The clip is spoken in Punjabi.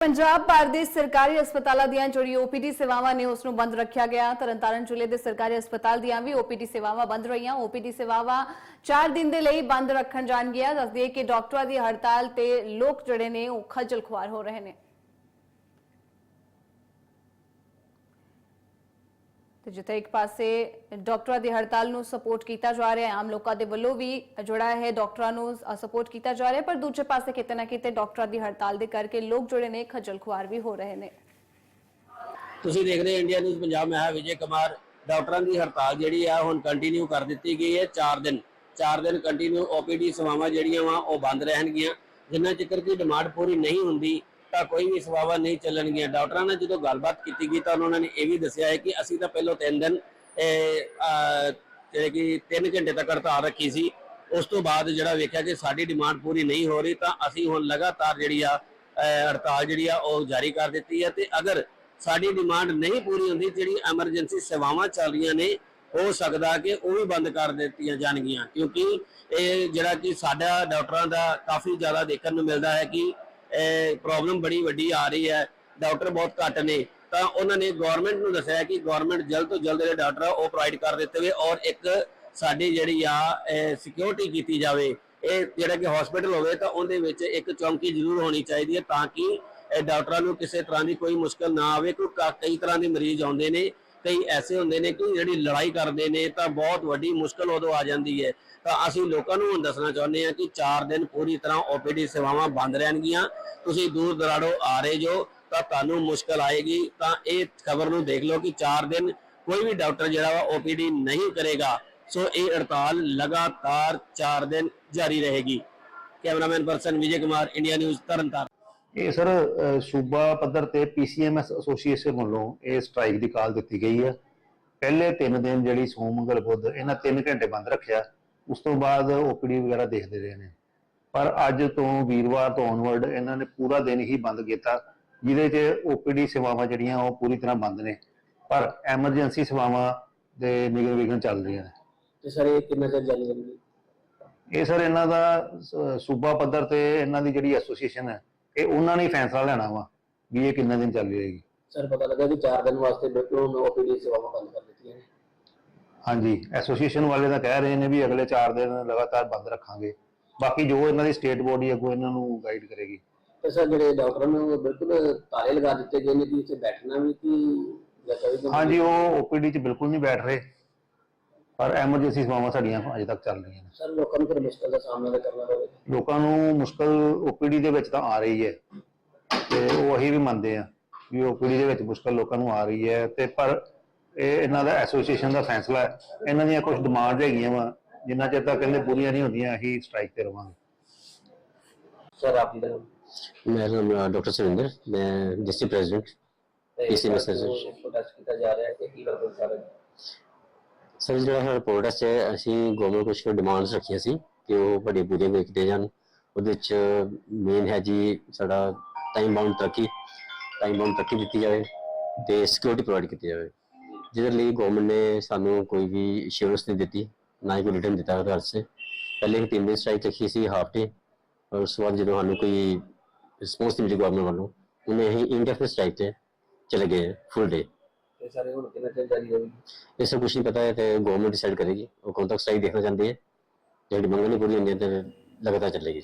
ਪੰਜਾਬ ਭਰ ਦੇ ਸਰਕਾਰੀ ਹਸਪਤਾਲਾਂ ਦੀਆਂ ਜਿਹੜੀ ਓਪੀਡੀ ਸੇਵਾਵਾਂ ਨੇ ਉਸ ਨੂੰ ਬੰਦ ਰੱਖਿਆ ਗਿਆ। ਤਰਨਤਾਰਨ ਜ਼ਿਲ੍ਹੇ ਦੇ ਸਰਕਾਰੀ ਹਸਪਤਾਲ ਦੀਆਂ ਵੀ ਓਪੀਡੀ ਸੇਵਾਵਾਂ ਬੰਦ ਰਹੀਆਂ। ਓਪੀਡੀ ਸੇਵਾਵਾਂ 4 ਦਿਨ ਦੇ ਲਈ ਬੰਦ ਰੱਖਣ ਜਾਣਗੀਆਂ। ਦੱਸਦੀ ਕਿ ਡਾਕਟਰਾਂ ਦੀ ਹੜਤਾਲ ਤੇ ਲੋਕ ਜਿਹੜੇ ਨੇ ਉਹ ਖੱਜਲ ਖੁਆਰ ਹੋ ਰਹੇ ਨੇ। ਤੇ ਜਿੱਥੇ ਇੱਕ ਪਾਸੇ ਡਾਕਟਰਾਂ ਦੀ ਹੜਤਾਲ ਨੂੰ ਸਪੋਰਟ ਕੀਤਾ ਜਾ ਰਿਹਾ ਹੈ, ਆਮ ਲੋਕਾਂ ਦੇ ਵੱਲੋਂ ਵੀ ਜਿਹੜਾ ਹੈ, ਡਾਕਟਰਾਂ ਨੂੰ ਸਪੋਰਟ ਕੀਤਾ ਜਾ ਰਿਹਾ ਪਰ ਦੂਜੇ ਪਾਸੇ ਕਿਤੇ ਨਾ ਕਿਤੇ ਡਾਕਟਰਾਂ ਦੀ ਹੜਤਾਲ ਦੇ ਕਰਕੇ ਲੋਕ ਜਿਹੜੇ ਨੇ, ਖੱਜਲ ਖੁਆਰ ਵੀ ਹੋ ਰਹੇ ਨੇ। ਤੁਸੀਂ ਦੇਖਦੇ ਹੋ ਇੰਡੀਆ ਨਿਊਜ਼ ਪੰਜਾਬ ਮੈਂ ਹਾਂ ਵਿਜੇ ਕੁਮਾਰ। ਡਾਕਟਰਾਂ ਦੀ ਹੜਤਾਲ ਜਿਹੜੀ ਆ, ਹੁਣ ਕੰਟੀਨਿਊ ਕਰ ਦਿੱਤੀ ਗਈ ਹੈ 4 ਦਿਨ। 4 ਦਿਨ ਕੰਟੀਨਿਊ ਓਪੀਡੀ ਸੇਵਾਵਾਂ ਜਿਹੜੀਆਂ ਵਾ, ਉਹ ਬੰਦ ਰਹਿਣਗੀਆਂ। ਜਿੰਨਾ ਚਿਰ ਦੀ ਡਿਮਾਂਡ ਪੂਰੀ ਨਹੀਂ ਹੁੰਦੀ ਤਾਂ ਕੋਈ ਵੀ ਸੇਵਾਵਾਂ ਨਹੀਂ ਚੱਲਣਗੀਆਂ। ਡਾਕਟਰਾਂ ਨਾਲ ਜਦੋਂ ਗੱਲਬਾਤ ਕੀਤੀ ਗਈ ਤਾਂ ਉਹਨਾਂ ਨੇ ਇਹ ਵੀ ਦੱਸਿਆ ਹੈ ਕਿ ਅਸੀਂ ਤਾਂ ਪਹਿਲਾਂ 3 ਦਿਨ ਇਹ, ਜਿਹੜੇ ਕਿ 3 ਘੰਟੇ ਤੱਕ ਹੜਤਾਲ ਰੱਖੀ ਸੀ। ਉਸ ਤੋਂ ਬਾਅਦ ਜਿਹੜਾ ਵੇਖਿਆ ਕਿ ਸਾਡੀ ਡਿਮਾਂਡ ਪੂਰੀ ਨਹੀਂ ਹੋ ਰਹੀ ਤਾਂ ਅਸੀਂ ਹੁਣ ਲਗਾਤਾਰ ਜਿਹੜੀ ਆ ਹੜਤਾਲ ਜਿਹੜੀ ਆ ਉਹ ਜਾਰੀ ਕਰ ਦਿੱਤੀ ਹੈ ਤੇ ਅਗਰ ਸਾਡੀ ਡਿਮਾਂਡ ਨਹੀਂ ਪੂਰੀ ਹੁੰਦੀ ਜਿਹੜੀ ਐਮਰਜੈਂਸੀ ਸੇਵਾਵਾਂ ਚੱਲ ਰਹੀਆਂ ਨੇ ਹੋ ਸਕਦਾ ਕਿ ਉਹ ਵੀ ਬੰਦ ਕਰ ਦਿੱਤੀਆਂ ਜਾਣਗੀਆਂ। ਕਿਉਂਕਿ ਇਹ ਜਿਹੜਾ ਕਿ ਸਾਡਾ ਡਾਕਟਰਾਂ ਦਾ ਕਾਫੀ ਜ਼ਿਆਦਾ ਦੇਖਣ ਨੂੰ ਮਿਲਦਾ ਹੈ ਕਿ ਪ੍ਰੋਬਲਮ ਬੜੀ ਵੱਡੀ ਆ ਰਹੀ ਹੈ ਡਾਕਟਰ ਬਹੁਤ ਘੱਟ ਨੇ। ਤਾਂ ਉਹਨਾਂ ਨੇ ਗਵਰਨਮੈਂਟ ਨੂੰ ਦੱਸਿਆ ਕਿ ਗਵਰਨਮੈਂਟ ਜਲਦ ਤੋਂ ਜਲਦ ਜਿਹੜੇ ਡਾਕਟਰ ਆ, ਉਹ ਪ੍ਰੋਵਾਈਡ ਕਰ ਦਿੱਤੇ ਵੇ ਔਰ ਇੱਕ ਸਾਡੀ ਜਿਹੜੀ ਆ ਸਿਕਿਉਰਿਟੀ ਕੀਤੀ ਜਾਵੇ। ਇਹ ਜਿਹੜਾ ਕਿ ਹਸਪੀਟਲ ਹੋਵੇ ਤਾਂ ਉਹਦੇ ਵਿੱਚ ਇੱਕ ਚੌਂਕੀ ਜ਼ਰੂਰ ਹੋਣੀ ਚਾਹੀਦੀ ਹੈ ਤਾਂ ਕਿ ਡਾਕਟਰਾਂ ਨੂੰ ਕਿਸੇ ਤਰ੍ਹਾਂ ਦੀ ਕੋਈ ਮੁਸ਼ਕਲ ਨਾ ਆਵੇ, ਕਿਉਂਕਿ ਕਈ ਤਰ੍ਹਾਂ ਦੇ ਮਰੀਜ਼ ਆਉਂਦੇ ਨੇ। ਕਈ ਐਸੇ ਹੁੰਦੇ ਨੇ ਕਿ ਜਿਹੜੀ ਲੜਾਈ ਕਰਦੇ ਨੇ ਤਾਂ ਬਹੁਤ ਵੱਡੀ ਮੁਸ਼ਕਲ ਉਦੋਂ ਆ ਜਾਂਦੀ ਹੈ। ਤਾਂ ਅਸੀਂ ਲੋਕਾਂ ਨੂੰ ਹੁਣ ਦੱਸਣਾ ਚਾਹੁੰਦੇ ਹਾਂ ਕਿ 4 ਦਿਨ ਪੂਰੀ ਤਰ੍ਹਾਂ ਓਪੀਡੀ ਸੇਵਾਵਾਂ ਬੰਦ ਰਹਿਣਗੀਆਂ। ਤੁਸੀਂ ਦੂਰ ਦਰਾੜੋ ਆ ਰਹੇ ਜੋ, ਤਾਂ ਤੁਹਾਨੂੰ ਮੁਸ਼ਕਲ ਆਏਗੀ। ਤਾਂ ਇਹ ਖਬਰ ਨੂੰ ਦੇਖ ਲਓ ਕਿ 4 ਦਿਨ ਕੋਈ ਵੀ ਡਾਕਟਰ ਜਿਹੜਾ ਵਾ ਓਪੀਡੀ ਨਹੀਂ ਕਰੇਗਾ। ਸੋ ਇਹ ਹੜਤਾਲ ਲਗਾਤਾਰ 4 ਦਿਨ ਜਾਰੀ ਰਹੇਗੀ। Cameraman person Vijay Kumar, India News, Tarntaran. ਇਹ ਸਰ ਸੂਬਾ ਪੱਧਰ ਤੇ ਪੀਸੀਐਮਐਸ ਐਸੋਸੀਏਸ਼ਨ ਵੱਲੋਂ ਇਹ ਸਟ੍ਰਾਈਕ ਦੀ ਕਾਲ ਦਿੱਤੀ ਗਈ ਹੈ ਪਹਿਲੇ 3 ਦਿਨ ਜਿਹੜੀ ਸੋਮ ਮੰਗਲ ਬੁੱਧ ਇਹਨਾਂ 3 ਘੰਟੇ ਬੰਦ ਰੱਖਿਆ। ਉਸ ਤੋਂ ਬਾਅਦ ਓਪੀਡੀ ਵਗੈਰਾ ਦੇਖਦੇ ਰਹੇ ਨੇ। ਪਰ ਅੱਜ ਤੋਂ ਵੀਰਵਾਰ ਤੋਂ ਔਨਵਰਡ ਇਹਨਾਂ ਨੇ ਪੂਰਾ ਦਿਨ ਹੀ ਬੰਦ ਕੀਤਾ ਜਿਹਦੇ 'ਚ ਓਪੀਡੀ ਸੇਵਾਵਾਂ ਜਿਹੜੀਆਂ ਉਹ ਪੂਰੀ ਤਰ੍ਹਾਂ ਬੰਦ ਨੇ। ਪਰ ਐਮਰਜੈਂਸੀ ਸੇਵਾਵਾਂ ਦੇ ਨਿਗਰ ਵਿਘਨ ਚੱਲ ਰਹੀਆਂ ਨੇ। ਤੇ ਸਰ ਇਹ ਕਿੰਨਾ ਚਿਰ ਜਾਰੀ ਰਹੇਗੀ? ਇਹ ਸਰ ਇਹਨਾਂ ਦਾ ਸੂਬਾ ਪੱਧਰ ਤੇ ਇਹਨਾਂ ਦੀ ਜਿਹੜੀ ਐਸੋਸੀਏਸ਼ਨ ਹੈ ਇਹ ਉਹਨਾਂ ਨੇ ਹੀ ਫੈਸਲਾ ਲੈਣਾ ਵਾ ਵੀ ਇਹ ਕਿੰਨੇ ਦਿਨ ਚੱਲ ਰਹੇਗੀ ਸਰ ਪਤਾ ਲੱਗਾ ਕਿ 4 ਦਿਨ ਵਾਸਤੇ ਬਿਲਕੁਲ ਓਪੀਡੀ ਸੇਵਾਵਾਂ ਬੰਦ ਕਰ ਦਿੱਤੀਆਂ ਨੇ। ਹਾਂਜੀ ਐਸੋਸੀਏਸ਼ਨ ਵਾਲੇ ਤਾਂ ਕਹਿ ਰਹੇ ਨੇ ਵੀ ਅਗਲੇ 4 ਦਿਨ ਲਗਾਤਾਰ ਬੰਦ ਰੱਖਾਂਗੇ। ਬਾਕੀ ਜੋ ਇਹਨਾਂ ਦੀ ਸਟੇਟ ਬੋਡੀ ਅੱਗੋਂ ਇਹਨਾਂ ਨੂੰ ਗਾਈਡ ਕਰੇਗੀ। ਤੇ ਸਰ ਜਿਹੜੇ ਡਾਕਟਰਾਂ ਨੂੰ ਬਿਲਕੁਲ ਤਾਲੇ ਲਗਾ ਦਿੱਤੇ ਗਏ ਨੇ ਕਿ ਇੱਥੇ ਬੈਠਣਾ ਵੀ ਕਿ ਹਾਂਜੀ ਉਹ ਓਪੀਡੀ 'ਚ ਬਿਲਕੁਲ ਨਹੀਂ ਬੈਠ ਰਹੇ। ਪਰ ਐਮਰਜੈਂਸੀ ਸੇਵਾਵਾਂ ਸਾਡੀਆਂ ਅਜੇ ਤੱਕ ਚੱਲ ਰਹੀਆਂ ਨੇ। ਸਰ ਲੋਕਾਂ ਨੂੰ ਫਿਰ ਮੁਸ਼ਕਲ ਦਾ ਸਾਹਮਣਾ ਤਾਂ ਕਰਨਾ ਪਵੇਗਾ। ਲੋਕਾਂ ਨੂੰ ਮੁਸ਼ਕਲ ਓਪੀਡੀ ਦੇ ਵਿੱਚ ਤਾਂ ਆ ਰਹੀ ਹੈ ਤੇ ਉਹ ਅਸੀਂ ਵੀ ਮੰਨਦੇ ਆ ਵੀ ਓਪੀਡੀ ਦੇ ਵਿੱਚ ਮੁਸ਼ਕਲ ਲੋਕਾਂ ਨੂੰ ਆ ਰਹੀ ਹੈ ਤੇ ਪਰ ਇਹ ਇਹਨਾਂ ਦਾ ਐਸੋਸੀਏਸ਼ਨ ਦਾ ਫੈਸਲਾ ਹੈ। ਇਹਨਾਂ ਦੀਆਂ ਕੁਝ ਡਿਮਾਂਡ ਹੈਗੀਆਂ ਵਾ ਜਿੰਨਾ ਚਿਰ ਤੱਕ ਕਹਿੰਦੇ ਪੂਰੀਆਂ ਨਹੀਂ ਹੁੰਦੀਆਂ ਅਸੀਂ ਸਟ੍ਰਾਈਕ ਤੇ ਰਵਾਂਗੇ। ਸਰ ਆਪ ਜੀ ਦਾ ਮੇਰਾ ਨਾਮ ਡਾਕਟਰ ਸੁਰਿੰਦਰ ਮੈਂ ਡਿਸਟ੍ਰਿਕਟ ਪ੍ਰੈਜ਼ੀਡੈਂਟ ਇਸੇ ਮੈਸੇਜ ਪ੍ਰੋਟੈਸਟ ਕੀਤਾ ਜਾ ਰਿਹਾ ਹੈ ਕਿ ਕੀ ਕਰਦੇ ਸਾਰੇ ਸਰ ਜਿਹੜਾ ਸਾਡਾ ਪ੍ਰੋਡਕਟ ਹੈ, ਅਸੀਂ ਗਵਰਨਮੈਂਟ ਕੁਝ ਡਿਮਾਂਡਸ ਰੱਖੀਆਂ ਸੀ ਕਿ ਉਹ ਵੱਡੇ ਪੂਰੀਆਂ ਵੇਖਦੇ ਜਾਣ। ਉਹਦੇ ਵਿੱਚ ਮੇਨ ਹੈ ਜੀ ਸਾਡਾ ਟਾਈਮ ਬਾਉਂਡ ਤਰੱਕੀ ਟਾਈਮ ਬਾਉਂਡ ਤਰੱਕੀ ਦਿੱਤੀ ਜਾਵੇ ਤੇ ਸਿਕਿਉਰਿਟੀ ਪ੍ਰੋਵਾਈਡ ਕੀਤੀ ਜਾਵੇ। ਜਿਹਦੇ ਲਈ ਗਵਰਨਮੈਂਟ ਨੇ ਸਾਨੂੰ ਕੋਈ ਵੀ ਇੰਸ਼ੋਰੈਂਸ ਨਹੀਂ ਦਿੱਤੀ, ਨਾ ਹੀ ਕੋਈ ਰਿਟਰਨ ਦਿੱਤਾ ਉਹਦੇ ਵਾਸਤੇ। ਪਹਿਲੇ ਹੀ ਤਿੰਨ ਦਿਨ ਸਟ੍ਰਾਈਕ ਰੱਖੀ ਸੀ ਹਾਫ ਡੇ ਔਰ ਉਸ ਤੋਂ ਬਾਅਦ ਜਦੋਂ ਸਾਨੂੰ ਕੋਈ ਰਿਸਪੌਂਸ ਨਹੀਂ ਮਿਲੀ ਗਵਰਨਮੈਂਟ ਵੱਲੋਂ, ਉਹਨੇ ਅਸੀਂ ਇੰਡੈਫਿਨਿਟ ਸਟ੍ਰਾਈਕ ਤੇ ਚਲੇ ਗਏ ਫੁੱਲ ਡੇ ਤੇ ਸਾਰੇ ਹੁਣ ਕਿੰਨਾ ਚਿਰ ਜਾਰੀ ਰਹੇਗੀ? ਇਹ ਸਭ ਕੁਝ ਨਹੀਂ ਪਤਾ ਹੈ ਤੇ ਗਵਰਨਮੈਂਟ ਡਿਸਾਈਡ ਕਰੇਗੀ। ਉਹ ਕੌਣ ਤੱਕ ਸਹੀ ਦੇਖਣਾ ਚਾਹੁੰਦੀ ਹੈ। ਜਿਹੜੀ ਮੰਗ ਨਹੀਂ ਪੂਰੀ ਹੁੰਦੀ ਹੈ ਤੇ ਲਗਾਤਾਰ ਚੱਲੇਗੀ